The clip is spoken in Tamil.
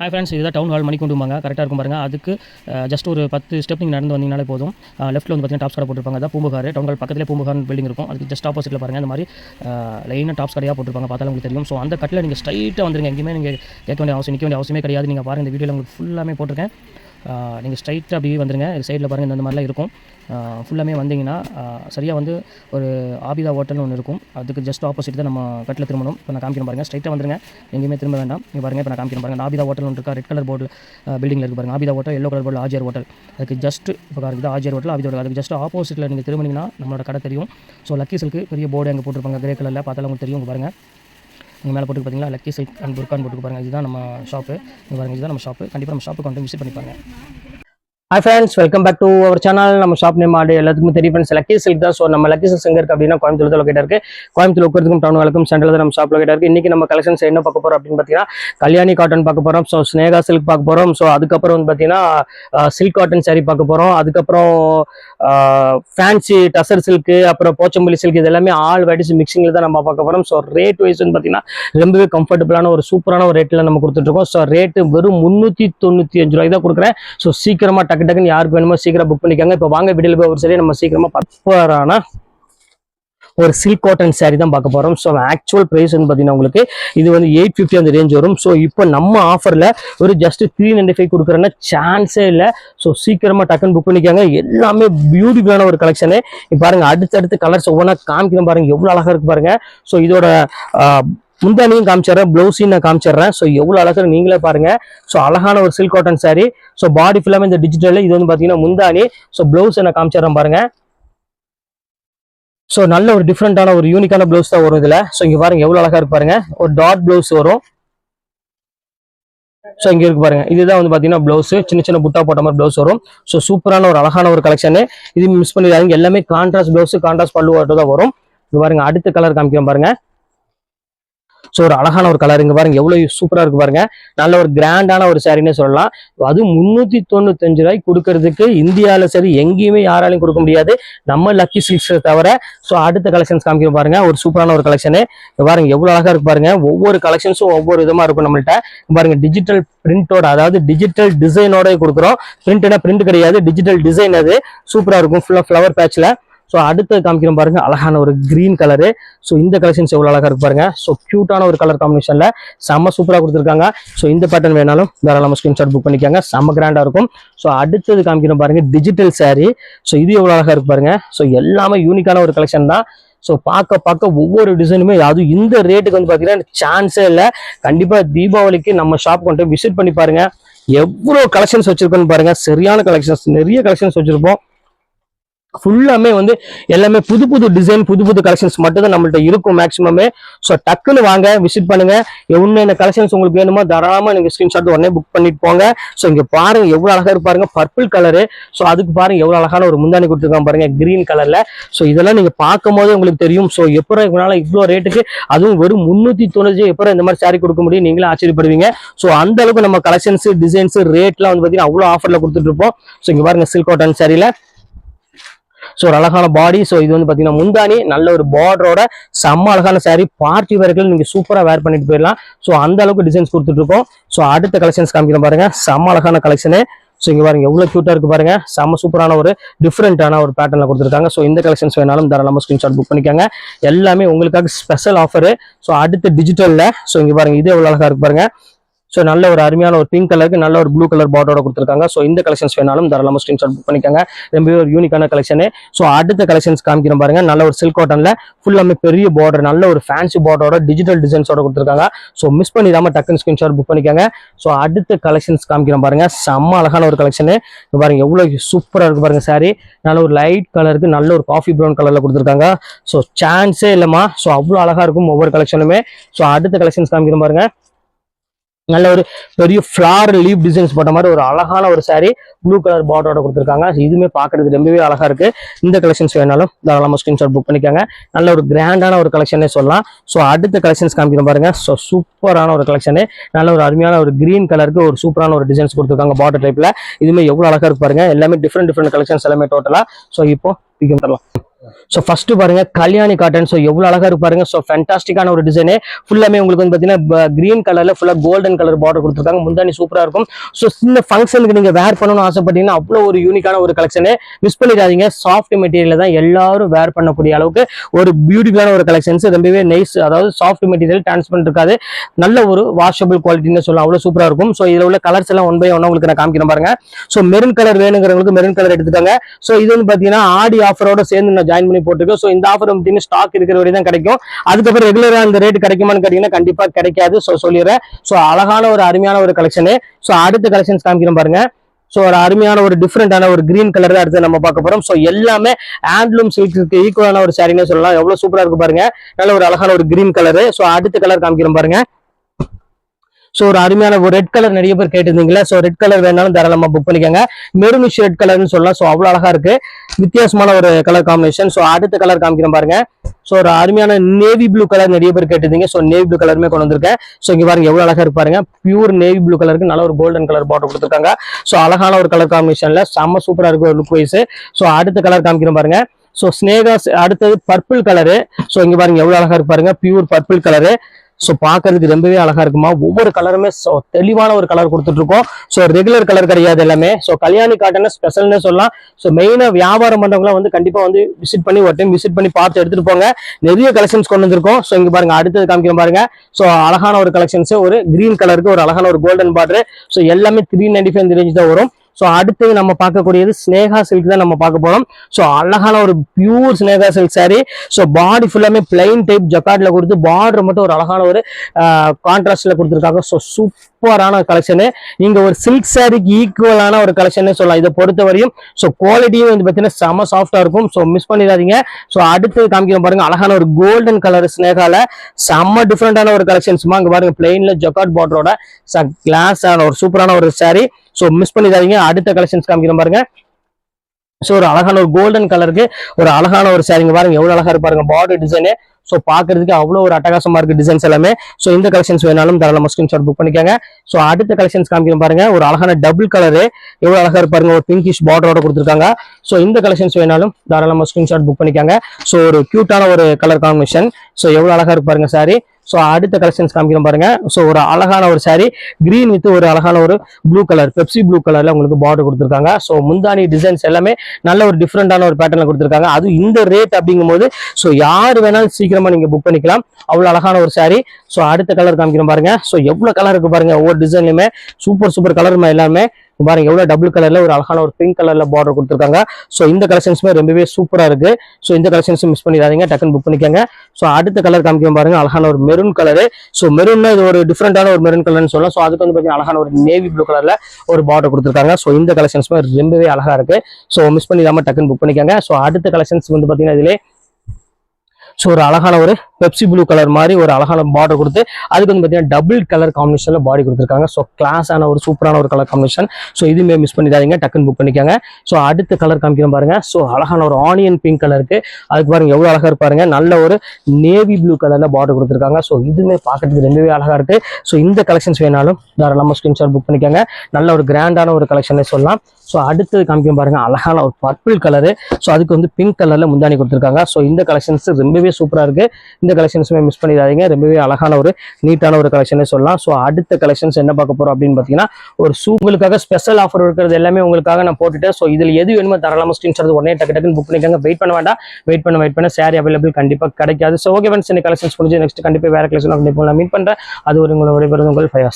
ஹாய் ஃப்ரெண்ட்ஸ் இதுதான் டவுன் ஹால் மணிக்கொண்டுமாங்க கரெக்டாக இருக்கும் பாருங்க. அதுக்கு ஜஸ்ட் ஒரு பத்து ஸ்டெப் நீங்கள் நடந்து வந்தீங்கனாலே போதும். லெஃப்ட்டில் வந்து பார்த்தீங்கன்னா டாப்ஸ் கடை போட்டிருப்பாங்க. அதான் பூம்புகார். டவுன் ஹால் பக்கத்தில் பூம்புகார் பில்டிங் இருக்கும். அதுக்கு ஜஸ்ட் ஆப்போசிட்டில் பாருங்கள் அந்த மாதிரி லைனாக டாப்ஸ் கடையாக போட்டிருப்பாங்க. பார்த்தாலும் உங்களுக்கு தெரியும். ஸோ அந்த கட்டில் நீங்கள் ஸ்ட்ரைட்டாக வந்துருங்க. எங்கேயுமே நீங்கள் கேட்க வேண்டிய அவசியம் நிற்க வேண்டிய அவசியமே கிடையாது. நீங்கள் பாருங்கள் இந்த வீடியோவில் உங்களுக்கு ஃபுல்லாமே போட்டிருக்கேன். நீங்கள் ஸ்ட்ரைட்டாக அப்படியே வந்துருங்க. சைடில் பாருங்கள் இந்த மாதிரிலாம் இருக்கும். ஃபுல்லாமே வந்தீங்கன்னா சரியாக வந்து ஒரு ஆபிதா ஹோட்டல்னு ஒன்று இருக்கும். அதுக்கு ஜஸ்ட் ஆப்போசிட் தான் நம்ம கட்டில் திரும்பணும். இப்போ நான் காமிக்கிறேன் பாருங்கள் ஸ்ட்ரைட்டாக வந்துருங்க. எங்கேயுமே திரும்ப வேண்டாம். நீங்கள் பாருங்கள் இப்போ நான் காமிக்கிறேன் பாருங்கள் ஆபிதா ஹோட்டல் ஒன்று இருக்கா? ரெட் கலர் போர்டு பில்டிங்கில் இருக்கு பாருங்கள் Abida hotel yellow colour board ஆஜியர் hotel. அதுக்கு ஜஸ்ட் இப்போ பாருங்க ஆஜியர் ஹோட்டல் ஆபிதா ஹோட்டல். அதுக்கு ஜஸ்ட் ஆப்போசிட்டில் நீங்கள் திரும்பினீங்கன்னா நம்மளோட கடை தெரியும். ஸோ லக்கி சில்க்கு பெரிய போர்டு அங்கே போட்டிருப்பாங்க கிரே கலரில் பார்த்தாலும் உங்களுக்கு தெரியும் பாருங்கள் இங்கே மேலே போட்டு பார்த்தீங்களா லக்கி சில்க் அண்ட் புர்கான் போட்டு பாருங்கள் இதுதான் நம்ம ஷாப்பு இங்கே பாருங்கள் இதுதான் நம்ம ஷாப்பு கண்டிப்பாக நம்ம ஷாப்புக்கு வந்து விசிட் பண்ணி பாருங்க hi friends welcome back to our channel நம்ம ஷாப் நேம் ஆடு எல்லாத்துக்கும் தெரியும் ஃப்ரெண்ட்ஸ் லக்கி சில்க் தான். ஸோ நம்ம லக்கி சில்க் எங்கே இருக்குது அப்படின்னா கோயம்புத்தூர் தான் லொக்கேட் இருக்கு. கோயம்புத்தூர் உட்கறதுக்கும் டவுன் வழக்கம் சென்டரில் தான் நம்ம ஷாப் லொக்கேட் இருக்குது இன்னைக்கு நம்ம கலெக்ஷன்ஸ் என்ன பார்க்க போகிறோம் அப்படின்னு பார்த்தீங்கன்னா கல்யாணி காட்டன் பார்க்க போகிறோம் ஸோ ஸ்னேகா சில்க் பார்க்க போகிறோம் ஸோ அதுக்கப்புறம் வந்து பார்த்தீங்கன்னா சில்க் uh, காட்டன் saree பார்க்க போகிறோம் அதுக்கப்புறம் ஃபேன்சி டசர் சில்க்கு அப்புறம் போச்சம்பள்ளி சில்க் இது எல்லாமே ஆல் வெரைட்டிஸ் மிக்சிங்கில் தான் நம்ம பார்க்க போகிறோம் ஸோ ரேட் வைஸ் வந்து பார்த்தீங்கன்னா ரொம்பவே கம்ஃபர்டபுளான ஒரு சூப்பரான ஒரு ரேட்டில் நம்ம கொடுத்துட்ருக்கோம் ஸோ ரேட்டு வெறும் முந்நூற்றி தொண்ணூற்றி அஞ்சு ரூபாய்க்கு தான் கொடுக்குறேன். ஸோ சீக்கிரமாக டக்கு டக்குன்னு யாருக்கு வேணுமோ சீக்கிரம் புக் பண்ணிக்கோங்க. இப்போ வாங்க வீடியோவில் போய் ஒரு சரி நம்ம சீக்கிரமாக பப்பரான ஒரு சில்க் காட்டன் saree தான் பார்க்க போகிறோம் ஸோ ஆக்சுவல் ப்ரைஸ் வந்து பார்த்தீங்கன்னா உங்களுக்கு இது வந்து எயிட் ஃபிஃப்டி அந்த ரேஞ்ச் வரும். ஸோ இப்போ நம்ம ஆஃபரில் ஒரு ஜஸ்ட் த்ரீ நைன்டி ஃபைவ் கொடுக்குறேன்னா சான்ஸே இல்லை. ஸோ சீக்கிரமாக டக்குன்னு புக் பண்ணிக்கோங்க. எல்லாமே பியூட்டிஃபுல்லான ஒரு கலெக்ஷனு இப்போ பாருங்க அடுத்தடுத்து கலர்ஸ் ஒவ்வொன்றா காமிக்கிறேன் பாருங்க. எவ்வளோ அழகாக இருக்கு பாருங்க. ஸோ இதோட முந்தானியும் காமிச்சிடுறேன் ப்ளவுஸையும் நான் காமிச்சிடுறேன். ஸோ எவ்வளோ அழகாக நீங்களே பாருங்க. ஸோ அழகான ஒரு silk cotton sari so body ஃபுல்லாமே இந்த டிஜிட்டல் இது வந்து பார்த்தீங்கன்னா முந்தானி ஸோ ப்ளவுஸ் நான் காமிச்சிடுறேன் பாருங்க. ஸோ நல்ல ஒரு டிஃப்ரெண்ட்டான ஒரு யூனிக்கான ப்ளவுஸ் தான் வரும் இதில். ஸோ இங்கே பாருங்க எவ்வளோ அழகாக இருக்கு பாருங்க. ஒரு டாட் ப்ளவுஸ் வரும். ஸோ இங்கே இருக்கு பாருங்க. இதுதான் வந்து பார்த்தீங்கன்னா ப்ளவுஸ் சின்ன சின்ன புட்டா போட்ட மாதிரி ப்ளவுஸ் வரும். ஸோ சூப்பரான ஒரு அழகான ஒரு கலெக்ஷனு இது மிஸ் பண்ணிடாதீங்க. எல்லாமே கான்ட்ராஸ்ட் ப்ளவுஸ் கான்ட்ராஸ்ட் பல்லு தான் வரும். இங்க பாருங்க அடுத்த கலர் காமிக்கிறோம் பாருங்க. ஸோ ஒரு அழகான ஒரு கலர் இங்கே பாருங்க. எவ்வளோ சூப்பராக இருக்கு பாருங்க. நல்ல ஒரு கிராண்டான ஒரு சாரின்னு சொல்லலாம். அது முந்நூற்றி தொண்ணூத்தஞ்சு ரூபாய் கொடுக்கறதுக்கு இந்தியாவில் சரி எங்கேயுமே யாராலையும் கொடுக்க முடியாது. நம்ம லக்கி சில்க்ஸ் தவிர ஸோ அடுத்த கலெக்ஷன்ஸ் காமிக்க பாருங்க. ஒரு சூப்பரான ஒரு கலெக்ஷனு பாருங்க எவ்வளோ அழகாக இருக்கு பாருங்க. ஒவ்வொரு கலெக்ஷன்ஸும் ஒவ்வொரு விதமாக இருக்கும் நம்மள்ட்ட. பாருங்க டிஜிட்டல் பிரிண்டோட அதாவது டிஜிட்டல் டிசைனோட கொடுக்குறோம். பிரிண்ட்னா பிரிண்ட் கிடையாது டிஜிட்டல் டிசைன் அது. சூப்பராக இருக்கும். ஃபுல்லாக ஃப்ளவர் பேட்சில் ஸோ அடுத்து காமிக்கிறோம் பாருங்க அழகான ஒரு கிரீன் கலரு ஸோ இந்த கலெக்ஷன்ஸ் எவ்வளோ அழகா இருக்கு பாருங்க. ஸோ கியூட்டான ஒரு கலர் காம்பினேஷன்ல செம்ம சூப்பராக கொடுத்துருக்காங்க. ஸோ இந்த பேட்டர்ன் வேணாலும் தாராளமாக ஸ்கிரீன்ஷாட் புக் பண்ணிக்காங்க. செம்ம கிராண்டா இருக்கும். ஸோ அடுத்தது காமிக்கிறோம் பாருங்க டிஜிட்டல் சாரீ ஸோ இது எவ்வளோ அழகா இருக்கு பாருங்க. ஸோ எல்லாமே யூனிக்கான ஒரு கலெக்ஷன் தான். ஸோ பார்க்க பார்க்க ஒவ்வொரு டிசைனுமே அதுவும் இந்த ரேட்டுக்கு வந்து பார்த்தீங்கன்னா சான்ஸே இல்லை. கண்டிப்பாக தீபாவளிக்கு நம்ம ஷாப் கொண்டு விசிட் பண்ணி பாருங்க. எவ்வளோ கலெக்ஷன்ஸ் வச்சிருக்கோன்னு பாருங்க. சரியான கலெக்ஷன்ஸ் நிறைய கலெக்ஷன்ஸ் வச்சிருப்போம். ஃபுல்லாமே வந்து எல்லாமே புது புது டிசைன் புது புது கலெக்ஷன்ஸ் மட்டும் தான் நம்மள்ட்ட இருக்கும் மேக்ஸிமமே ஸோ டக்குன்னு வாங்க விசிட் பண்ணுங்க. என்னென்ன கலெக்ஷன்ஸ் உங்களுக்கு வேணுமோ தாராளமாக நீங்கள் ஸ்கிரீன்ஷாட் உடனே புக் பண்ணிட்டு போங்க. ஸோ இங்கே பாருங்க எவ்வளோ அழகாக இருப்பாருங்க பர்பிள் கலரு ஸோ அதுக்கு பாருங்க எவ்வளோ அழகான ஒரு முந்தானி கொடுத்துருக்காங்க பாருங்க கிரீன் கலரில் ஸோ இதெல்லாம் நீங்கள் பார்க்கும் உங்களுக்கு தெரியும். ஸோ எப்போ இவனால இவ்வளோ ரேட்டுக்கு அதுவும் வெறும் முந்நூற்றி தொண்ணூறு எப்போ இந்த மாதிரி saree கொடுக்க முடியும் நீங்களே ஆச்சரியப்படுவீங்க. ஸோ அந்த அளவுக்கு நம்ம கலெக்ஷன்ஸ் டிசைன்ஸ் ரேட்லாம் வந்து பார்த்தீங்கன்னா அவ்வளோ ஆஃபரில் கொடுத்துட்டு இருப்போம். ஸோ இங்கே பாருங்க சில்க் காட்டன் சாரியில் ஸோ ஒரு அழகான பாடி ஸோ இது வந்து பார்த்தீங்கன்னா முந்தானி நல்ல ஒரு பார்டரோட செம்ம அழகான சாரீ பார்ட்டி வேர்க்கில் நீங்கள் சூப்பராக வேர் பண்ணிட்டு போயிடலாம். ஸோ அந்த அளவுக்கு டிசைன்ஸ் கொடுத்துட்டு இருக்கோம். ஸோ அடுத்த கலெக்ஷன்ஸ் காமிக்கிறோம் பாருங்க. செம்ம அழகான கலெக்ஷனு ஸோ இங்கே பாருங்க எவ்வளோ க்யூட்டாக இருக்கு பாருங்க. செம்ம சூப்பரான ஒரு டிஃப்ரெண்ட்டான ஒரு பேட்டர்ல கொடுத்துருக்காங்க. ஸோ இந்த கலெக்ஷன்ஸ் வேணாலும் தாராளமாக ஸ்க்ரீன்ஷாட் புக் பண்ணிக்காங்க. எல்லாமே உங்களுக்காக ஸ்பெஷல் ஆஃபரு ஸோ அடுத்த டிஜிட்டலில் ஸோ இங்கே பாருங்க இது எவ்வளோ அழகாக இருக்கு பாருங்க. ஸோ நல்ல ஒரு அருமையான ஒரு பிங்க் கலருக்கு நல்ல ஒரு ப்ளூ கலர் பார்டரோட கொடுத்துருக்காங்க. ஸோ இந்த கலெக்ஷன்ஸ் வேணாலும் தாராளமாக ஸ்க்ரீன்ஷாட் புக் பண்ணிக்கோங்க. ரொம்ப ஒரு யூனிக்கான கலெக்ஷனு ஸோ அடுத்த கலெக்ஷன்ஸ் காமிக்கிறேன் பாருங்க. நல்ல ஒரு சில்க் காட்டனில் ஃபுல்லாமே பெரிய பார்டர் நல்ல ஒரு ஃபேன்சி பார்டரோட டிஜிட்டல் டிசைன்ஸோட கொடுத்துருக்காங்க. ஸோ மிஸ் பண்ணிடாம டக்குன்னு ஸ்க்ரீன்ஷாட் புக் பண்ணிக்கோங்க. ஸோ அடுத்த கலெக்ஷன்ஸ் காமிக்கிறேன் பாருங்க. செம்ம அழகான ஒரு கலெக்ஷனு பாருங்க எவ்வளோ சூப்பராக இருக்கு பாருங்க சாரி நல்ல ஒரு லைட் கலருக்கு நல்ல ஒரு காஃபி ப்ரௌன் கலரில் கொடுத்துருக்காங்க. ஸோ சான்ஸே இல்லைம்மா. ஸோ அவ்வளோ அழகாக இருக்கும் ஒவ்வொரு கலெக்ஷனுமே ஸோ அடுத்த கலெக்ஷன்ஸ் காமிக்கிற பாருங்க. நல்ல ஒரு பெரிய ஃப்ளார் லீவ் டிசைன்ஸ் போட்ட மாதிரி ஒரு அழகான ஒரு சாரீ ப்ளூ கலர் பார்டரோட கொடுத்துருக்காங்க. இதுவுமே பார்க்கறதுக்கு ரொம்பவே அழகா இருக்கு. இந்த கலெக்ஷன்ஸ் வேணாலும் தாராளமாக ஸ்கிரீன்ஷாட் புக் பண்ணிக்காங்க. நல்ல ஒரு கிராண்டான ஒரு கலெக்ஷனே சொல்லலாம். ஸோ அடுத்த கலெக்ஷன்ஸ் காமிக்கணும் பாருங்க. ஸோ சூப்பரான ஒரு கலெக்ஷனு நல்ல ஒரு அருமையான ஒரு கிரீன் கலருக்கு ஒரு சூப்பரான ஒரு டிசைன்ஸ் கொடுத்துருக்காங்க பார்டர் டைப்ல இதுவுமே எவ்வளோ அழகா இருக்கு பாருங்க. எல்லாமே டிஃப்ரெண்ட் டிஃப்ரெண்ட் கலெக்ஷன்ஸ் எல்லாமே டோட்டலா ஸோ இப்போ தரலாம் ஸோ ஃபர்ஸ்ட் பாருங்க கல்யாணி காட்டன் ஸோ எவ்வளோ அழகா இருப்பாருங்க ஸோ ஃபென்டாஸ்டிக்கான ஒரு டிசைனு ஃபுல்லாமே உங்களுக்கு வந்து பார்த்தீங்கன்னா கிரீன் கலர்ல ஃபுல்லா கோல்டன் கலர் பார்டர் கொடுத்துருக்காங்க. முந்தானி சூப்பரா இருக்கும். ஸோ சின்ன ஃபங்க்ஷனுக்கு நீங்க வேர் பண்ணணும்னு ஆசைப்பட்டீங்கன்னா அவ்வளோ ஒரு யூனிக்கான ஒரு கலெக்ஷனு மிஸ் பண்ணிடாதீங்க. சாஃப்ட் மெட்டீரியல் தான் எல்லாரும் வேர் பண்ணக்கூடிய அளவுக்கு ஒரு பியூட்டிஃபுல்லான ஒரு கலெக்ஷன்ஸ் ரொம்பவே நைஸ் அதாவது சாஃப்ட் மெட்டீரியல் டிரான்ஸ்பரண்ட் இருக்காது. நல்ல ஒரு வாஷபிள் குவாலிட்டின்னு சொல்லலாம். அவ்வளோ சூப்பரா இருக்கும். ஸோ இதில் உள்ள கலர்ஸ் எல்லாம் ஒன் பை ஒன் உங்களுக்கு நான் காமிக்கிறேன் பாருங்க. ஸோ மெரூன் கலர் வேணுங்கிறவங்களுக்கு மெரூன் கலர் எடுத்துக்காங்க. ஸோ இது வந்து பாத்தீங்கன்னா ஆடி ஆஃபரோட சேர்ந்து ஜாயின் பண்ணி போட்டிருக்கேன் ஸோ இந்த ஆஃபர் பார்த்தீங்கன்னா ஸ்டாக் இருக்கிற வரை தான் கிடைக்கும். அதுக்கப்புறம் ரெகுலராக அந்த ரேட் கிடைக்குமான்னு கேட்டீங்கன்னா கண்டிப்பாக கிடைக்காது. ஸோ சொல்லிடுறேன். ஸோ அழகான ஒரு அருமையான ஒரு கலெக்ஷனு ஸோ அடுத்த கலெக்ஷன்ஸ் காமிக்கிறோம் பாருங்க. ஸோ ஒரு அருமையான ஒரு டிஃப்ரெண்டான ஒரு கிரீன் கலர் தான் அடுத்து நம்ம பார்க்க போறோம். ஸோ எல்லாமே ஹேண்ட்லூம் சில்க்கு ஈக்குவலான ஒரு சாரின்னு சொல்லலாம். எவ்வளவு சூப்பரா இருக்கு பாருங்க. நல்ல ஒரு அழகான ஒரு கிரீன் கலரு ஸோ அடுத்த கலர் காமிக்கிறோம் பாருங்க. ஸோ ஒரு அருமையான ஒரு ரெட் கலர் நிறைய பேர் கேட்டிருந்தீங்களா ஸோ ரெட் கலர் வேணாலும் தாராளமாக புக் பண்ணிக்கோங்க. மெருமிஷ் ரெட் கலர்னு சொல்லலாம். ஸோ அவ்வளோ அழகா இருக்கு. வித்தியாசமான ஒரு கலர் காம்பினேஷன் ஸோ அடுத்த கலர் காமிக்கிறேன் பாருங்க. ஸோ ஒரு அருமையான நேவி ப்ளூ கலர் நிறைய பேர் கேட்டிருந்தீங்க. ஸோ நேவி ப்ளூ கலருமே கொண்டு வந்திருக்கேன். ஸோ இங்க பாருங்க எவ்வளவு அழகா இருப்பாருங்க பியூர் நேவி ப்ளூ கலருக்கு நல்ல ஒரு கோல்டன் கலர் பாட்டர் கொடுத்துருக்காங்க. ஸோ அழகான ஒரு கலர் காம்பினேஷன்ல செம்ம சூப்பரா இருக்கு ஒரு லுக் வைஸ் ஸோ அடுத்த கலர் காமிக்கிறேன் பாருங்க. ஸோ ஸ்னேகாஸ் அடுத்தது பர்பிள் கலரு ஸோ இங்க பாருங்க எவ்வளவு அழகா இருப்பாருங்க பியூர் பர்பிள் கலரு ஸோ பார்க்கறதுக்கு ரொம்பவே அழகா இருக்குமா? ஒவ்வொரு கலருமே ஸோ தெளிவான ஒரு கலர் கொடுத்துட்டு இருக்கோம் ஸோ ரெகுலர் கலர் கிடையாது எல்லாமே. ஸோ கல்யாணி காட்டன் ஸ்பெஷல்னு சொல்லலாம். ஸோ மெயினாக வியாபாரம் பண்றவங்களாம் வந்து கண்டிப்பா வந்து விசிட் பண்ணி ஒரு டைம் விசிட் பண்ணி பார்த்து எடுத்துட்டு போங்க. நிறைய கலெக்ஷன்ஸ் கொண்டு வந்திருக்கோம். ஸோ இங்க பாருங்க அடுத்தது காமிக்கிற பாருங்க. ஸோ அழகான ஒரு கலெக்ஷன்ஸ் ஒரு கிரீன் கலருக்கு ஒரு அழகான ஒரு கோல்டன் பார்டர் ஸோ எல்லாமே த்ரீ நைன்டி ஃபைவ் ரேஞ்ச் தான் வரும். ஸோ அடுத்தது நம்ம பார்க்கக்கூடியது ஸ்னேகா சில்க் தான் நம்ம பார்க்க போறோம். ஸோ அழகான ஒரு pure Sneha silk saree. So body ஃபுல்லாமே பிளைன் டைப் ஜக்கார்ட்ல கொடுத்து பார்டர் மட்டும் ஒரு அழகான ஒரு கான்ட்ராஸ்டில் கொடுத்துருக்காங்க. ஸோ சூப்பரான கலெக்ஷனு இங்க ஒரு சில்க் சாரிக்கு ஈக்குவலான ஒரு கலெக்ஷன் சொல்லலாம். இதை பொறுத்த வரையும் ஸோ குவாலிட்டியும் வந்து பார்த்தீங்கன்னா செம சாஃப்டா இருக்கும். ஸோ மிஸ் பண்ணிடாதீங்க. ஸோ அடுத்து காமிக்கிற பாருங்க அழகான ஒரு கோல்டன் கலர் ஸ்னேகால செம்ம டிஃப்ரெண்டான ஒரு கலெக்ஷன் சும்மா இங்க பாருங்க பிளெயின்ல ஜக்கார்ட் பார்டரோட கிளாஸ் ஒரு சூப்பரான ஒரு சாரி ஸோ மிஸ் பண்ணிடாதீங்க. அடுத்த கலெக்ஷன்ஸ் காமிக்கிற பாருங்க. ஸோ ஒரு அழகான ஒரு கோல்டன் கலருக்கு ஒரு அழகான ஒரு சாரிங்க பாருங்க எவ்வளவு அழகா இருப்பாருங்க பாடி பார்டர் டிசைனு ஸோ பார்க்கறதுக்கு அவ்வளோ ஒரு அட்டகாசமாக இருக்கு டிசைன்ஸ் எல்லாமே. ஸோ இந்த கலெக்ஷன்ஸ் வேணாலும் தாராளமாக ஸ்கிரீன்ஷாட் புக் பண்ணிக்கோங்க. ஸோ அடுத்த கலெக்ஷன்ஸ் காமிக்கிறோம் பாருங்க. ஒரு அழகான டபுள் கலரு எவ்வளோ அழகாக இருப்பாருங்க ஒரு பிங்கிஷ் பார்டரோட கொடுத்துருக்காங்க. ஸோ இந்த கலெக்ஷன்ஸ் வேணாலும் தாராளமாக ஸ்கிரீன்ஷாட் புக் பண்ணிக்காங்க. ஸோ ஒரு க்யூட்டான ஒரு கலர் காம்பினேஷன் ஸோ எவ்வளோ அழகாக இருப்பாருங்க சாரி ஸோ அடுத்த கலெக்ஷன்ஸ் காமிக்கிறோம் பாருங்க. ஸோ ஒரு அழகான ஒரு சாரி கிரீன் வித் ஒரு அழகான ஒரு ப்ளூ கலர் பெப்சி ப்ளூ கலர்ல உங்களுக்கு பார்டர் கொடுத்துருக்காங்க. ஸோ முந்தானி டிசைன்ஸ் எல்லாமே நல்ல ஒரு டிஃப்ரெண்டான ஒரு பேட்டர்ல கொடுத்துருக்காங்க. அது இந்த ரேட் அப்படிங்கும்போது ஸோ யார் வேணாலும் சீக்கிரமா நீங்க புக் பண்ணிக்கலாம். அவ்வளோ அழகான ஒரு சாரி ஸோ அடுத்த கலர் காமிக்கிறோம் பாருங்க. ஸோ எவ்வளவு கலர் இருக்கு பாருங்க. ஒவ்வொரு டிசைன்லயுமே சூப்பர் சூப்பர் கலருமே எல்லாமே பாருங்க எவ்வளவு டபுள் கலர்ல ஒரு அழகான ஒரு பிங்க் கலர்ல பார்டர் கொடுத்துருக்காங்க. ஸோ இந்த கலெக்ஷன்ஸுமே ரொம்பவே சூப்பரா இருக்கு. ஸோ இந்த கலெக்ஷன்ஸும் மிஸ் பண்ணிடாதீங்க டக்குன்னு புக் பண்ணிக்கோங்க. ஸோ அடுத்த கலர் காமிக்க பாருங்க அழகான ஒரு மெரூன் கலரு ஸோ மெரூன்னா இது ஒரு டிஃப்ரெண்டான ஒரு மெரூன் கலர்னு சொல்லலாம். ஸோ அதுக்கு வந்து பார்த்தீங்கன்னா அழகான ஒரு நேவி ப்ளூ கலர்ல ஒரு பார்டர் கொடுத்துருக்காங்க. ஸோ இந்த கலெக்ஷன்ஸுமே ரொம்பவே அழகா இருக்கு. ஸோ மிஸ் பண்ணிடாம டக்குன்னு புக் பண்ணிக்கோங்க. ஸோ அடுத்த கலெக்ஷன்ஸ் வந்து பார்த்தீங்கன்னா இதுல ஸோ ஒரு அழகான ஒரு பெப்சி ப்ளூ கலர் மாதிரி ஒரு அழகான பார்டர் கொடுத்து அதுக்கு வந்து பார்த்தீங்கன்னா டபுள் கலர் காம்பினேஷன்ல பாடி கொடுத்துருக்காங்க. ஸோ கிளாஸான ஒரு சூப்பரான ஒரு கலர் காம்பினேஷன் ஸோ இதுவுமே மிஸ் பண்ணிடாதீங்க. டக்குன்னு புக் பண்ணிக்காங்க. ஸோ அடுத்த கலர் காமிக்கிறோம் பாருங்க. ஸோ அழகான ஒரு ஆனியன் பிங்க் கலருக்கு அதுக்கு பாருங்க எவ்வளோ அழகா இருப்பாருங்க நல்ல ஒரு நேவி ப்ளூ கலர்ல பார்டர் கொடுத்துருக்காங்க. ஸோ இதுவுமே பார்க்கறதுக்கு ரொம்பவே அழகா இருக்கு. ஸோ இந்த கலெக்ஷன்ஸ் வேணாலும் தாராளமாக ஸ்கிரீன்ஷாட் புக் பண்ணிக்காங்க. நல்ல ஒரு கிராண்டான ஒரு கலெக்ஷனே சொல்லலாம். ஸோ அடுத்தது காமிக்கும் பாருங்க. அழகான ஒரு பர்பிள் கலரு ஸோ அதுக்கு வந்து பிங்க் கலர்ல முந்தானி கொடுத்துருக்காங்க. ஸோ இந்த கலெக்ஷன்ஸ் ரொம்பவே சூப்பராக இருக்கு. இந்த கலெக்ஷன்ஸுமே மிஸ் பண்ணிடாதீங்க. ரொம்பவே அழகான ஒரு நீட்டான ஒரு கலெக்ஷனே சொல்லலாம். ஸோ அடுத்த கலெக்ஷன்ஸ் என்ன பார்க்க போறோம் அப்படின்னு பார்த்தீங்கன்னா ஒரு சூங்களுக்காக ஸ்பெஷல் ஆஃபர் இருக்கிறது எல்லாமே உங்களுக்காக நான் போட்டுட்டேன். ஸோ இதில் எது வேணுமோ தரலாமல் ஸ்கிரீன்ஷாட் உடனே டக்கு டக்குன்னு புக் பண்ணிக்கோங்க. வெயிட் பண்ண வேண்டாம். வெயிட் பண்ண வெயிட் பண்ண. சாரி அவைலபிள் கண்டிப்பாக கிடைக்காது. ஸோ ஓகே ஃப்ரெண்ட்ஸ் இந்த கலெக்ஷன்ஸ் முடிஞ்சு நெக்ஸ்ட் கண்டிப்பாக வேறு கலெக்ஷன் மீட் பண்ணுறேன் அது ஒரு உங்களோட விடைபெறுவது உங்கள் ஃபைவ்